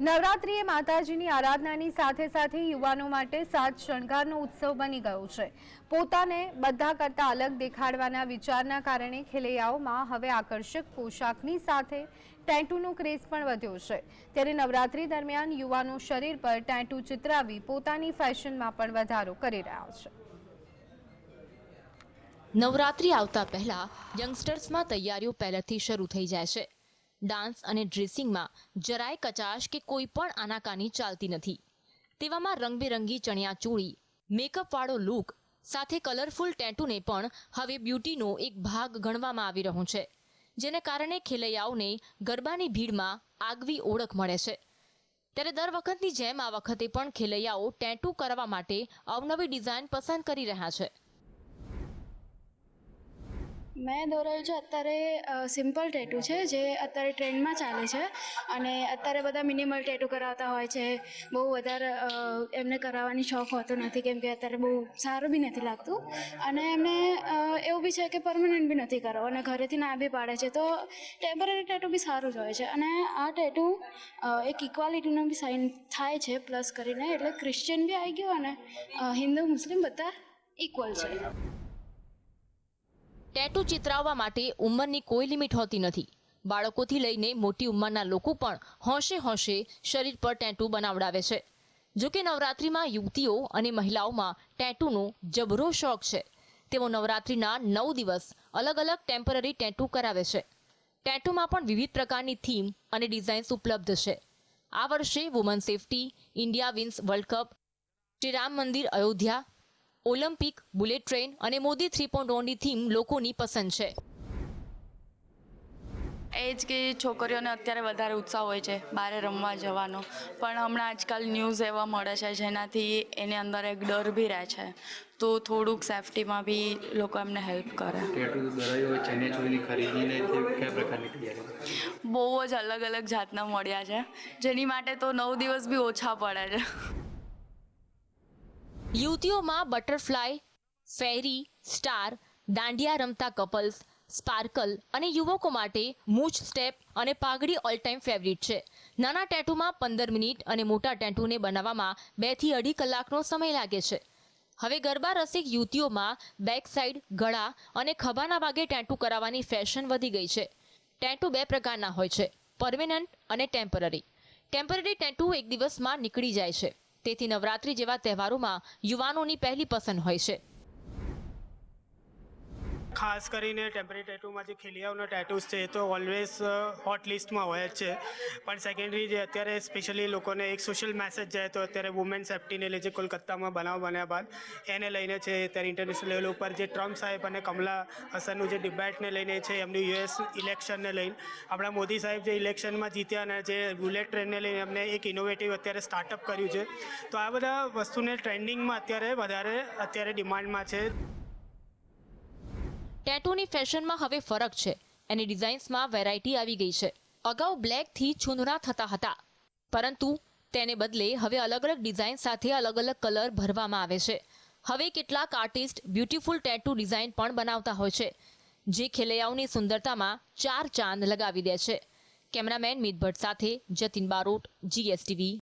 નવરાત્રિ એ માતાજીની આરાધનાની સાથે સાથે યુવાનો માટે સાત શણગારનો ઉત્સવ બની ગયો છે. પોતાને બધા કરતા અલગ દેખાડવાના વિચારના કારણે ખેલૈયાઓમાં હવે આકર્ષક પોશાકની સાથે ટેટુનો ક્રેઝ પણ વધ્યો છે. ત્યારે નવરાત્રિ દરમિયાન યુવાનો શરીર પર ટેટૂ ચિતરાવી પોતાની ફેશનમાં પણ વધારો કરી રહ્યા છે. નવરાત્રિ આવતા પહેલા યંગસ્ટર્સમાં તૈયારીઓ પહેલેથી શરૂ થઈ જાય છે. ડાન્સ અને ડ્રેસિંગમાં જરાય કચાશ કે કોઈ પણ આનાકાની ચાલતી નથી. તેવામાં રંગબેરંગી ચણિયા ચોળી મેકઅપવાળો લુક સાથે કલરફુલ ટેટુને પણ હવે બ્યુટીનો એક ભાગ ગણવામાં આવી રહ્યો છે, જેને કારણે ખેલૈયાઓને ગરબાની ભીડમાં આગવી ઓળખ મળે છે. ત્યારે દર વખતની જેમ આ વખતે પણ ખેલૈયાઓ ટેટુ કરવા માટે અવનવી ડિઝાઇન પસંદ કરી રહ્યા છે. મેં દોરેલું છે અત્યારે સિમ્પલ ટેટુ છે, જે અત્યારે ટ્રેન્ડમાં ચાલે છે અને અત્યારે બધા મિનિમલ ટેટુ કરાવતા હોય છે. બહુ વધારે એમને કરાવવાની શોખ હોતો નથી, કેમ કે અત્યારે બહુ સારું બી નથી લાગતું. અને એમને એવું બી છે કે પરમનન્ટ બી નથી કરાવવું અને ઘરેથી ના બી પાડે છે. તો ટેમ્પરરી ટેટુ બી સારું જ હોય છે. અને આ ટેટુ એક ઇક્વાલિટીનો બી સાઇન થાય છે પ્લસ કરીને. એટલે ક્રિશ્ચિયન બી આવી ગયું અને હિન્દુ, મુસ્લિમ બધા ઇક્વલ છે. ટેટુ ચિતરાવવા માટે ઉંમરની કોઈ લિમિટ હોતી નથી. બાળકોથી લઈને મોટી ઉંમરના લોકો પણ હોંશે હોંશે શરીર પર ટેટુ બનાવડાવે છે. જો કે નવરાત્રિમાં યુવતીઓ અને મહિલાઓમાં ટેટુનો જબરો શોખ છે. તેઓ નવરાત્રિના નવ દિવસ અલગ અલગ ટેમ્પરરી ટેટુ કરાવે છે. ટેટુમાં પણ વિવિધ પ્રકારની થીમ અને ડિઝાઇન્સ ઉપલબ્ધ છે. આ વર્ષે woman safety, India wins world cup Shri Ram Mandir Ayodhya Olympic bullet train અને મોદી થ્રી પોઈન્ટ ઓની થીમ લોકોની પસંદ છે. એ જ કે છોકરીઓને અત્યારે વધારે ઉત્સાહ હોય છે બહાર રમવા જવાનો. પણ હમણાં આજકાલ ન્યૂઝ એવા મળે છે જેનાથી એની અંદર એક ડર બી રહે છે. તો થોડુંક સેફટીમાં બી લોકો એમને હેલ્પ કરે. બહુ જ અલગ અલગ જાતના મળ્યા છે. જેની માટે તો નવ દિવસ બી ઓછા પડે છે. યુવતીઓમાં બટરફ્લાય, ફેરી, સ્ટાર, દાંડિયા રમતા કપલ્સ, સ્પાર્કલ અને યુવકો માટે મૂછ સ્ટેપ અને પાઘડી ઓલ ટાઈમ ફેવરિટ છે. નાના ટેટુમાં પંદર મિનિટ અને મોટા ટેટુને બનાવવામાં બેથી અઢી કલાકનો સમય લાગે છે. હવે ગરબા રસિક યુવતીઓમાં બેક સાઈડ ગળા અને ખભાના ભાગે ટેટુ કરાવવાની ફેશન વધી ગઈ છે. ટેટુ બે પ્રકારના હોય છે, પરમેનન્ટ અને ટેમ્પરરી. ટેમ્પરરી ટેટુ એક દિવસમાં નીકળી જાય છે. તેથી નવરાત્રી જેવા તહેવારોમાં યુવાનોની પહેલી પસંદ હોય છે. ખાસ કરીને ટેમ્પરરી ટેટુમાં જે ખીલિયાઓના ટેટુસ છે એ તો ઓલવેઝ હોટ લિસ્ટમાં હોય જ છે. પણ સેકન્ડરી જે અત્યારે સ્પેશિયલી લોકોને એક સોશિયલ મેસેજ જાય તો અત્યારે વુમેન સેફ્ટીને લઈ જે કોલકાતામાં બનાવ બન્યા બાદ એને લઈને છે અત્યારે ઇન્ટરનેશનલ લેવલ ઉપર જે ટ્રમ્પ સાહેબ અને કમલા હસનનું જે ડિબેટને લઈને છે, એમનું યુએસ ઇલેક્શનને લઈને, આપણા મોદી સાહેબ જે ઇલેક્શનમાં જીત્યા અને જે બુલેટ ટ્રેનને લઈને એમને એક ઇનોવેટિવ અત્યારે સ્ટાર્ટઅપ કર્યું છે. તો આ બધા વસ્તુને ટ્રેન્ડિંગમાં અત્યારે વધારે, અત્યારે ડિમાન્ડમાં છે. ટેટુની ફેશનમાં હવે ફરક છે. એની ડિઝાઇન્સમાં વેરાયટી આવી ગઈ છે. અગાઉ બ્લેકથી છૂંદરા થતા હતા. પરંતુ તેને બદલે હવે અલગ અલગ ડિઝાઇન સાથે અલગ અલગ કલર ભરવામાં આવે છે. હવે કેટલાક આર્ટિસ્ટ બ્યુટીફુલ ટેટુ ડિઝાઇન પણ બનાવતા હોય છે, જે ખેલૈયાઓની સુંદરતામાં ચાર ચાંદ લગાવી દે છે. કેમેરામેન મિત ભટ્ટ સાથે જતીન બારોટ જીએસટીવી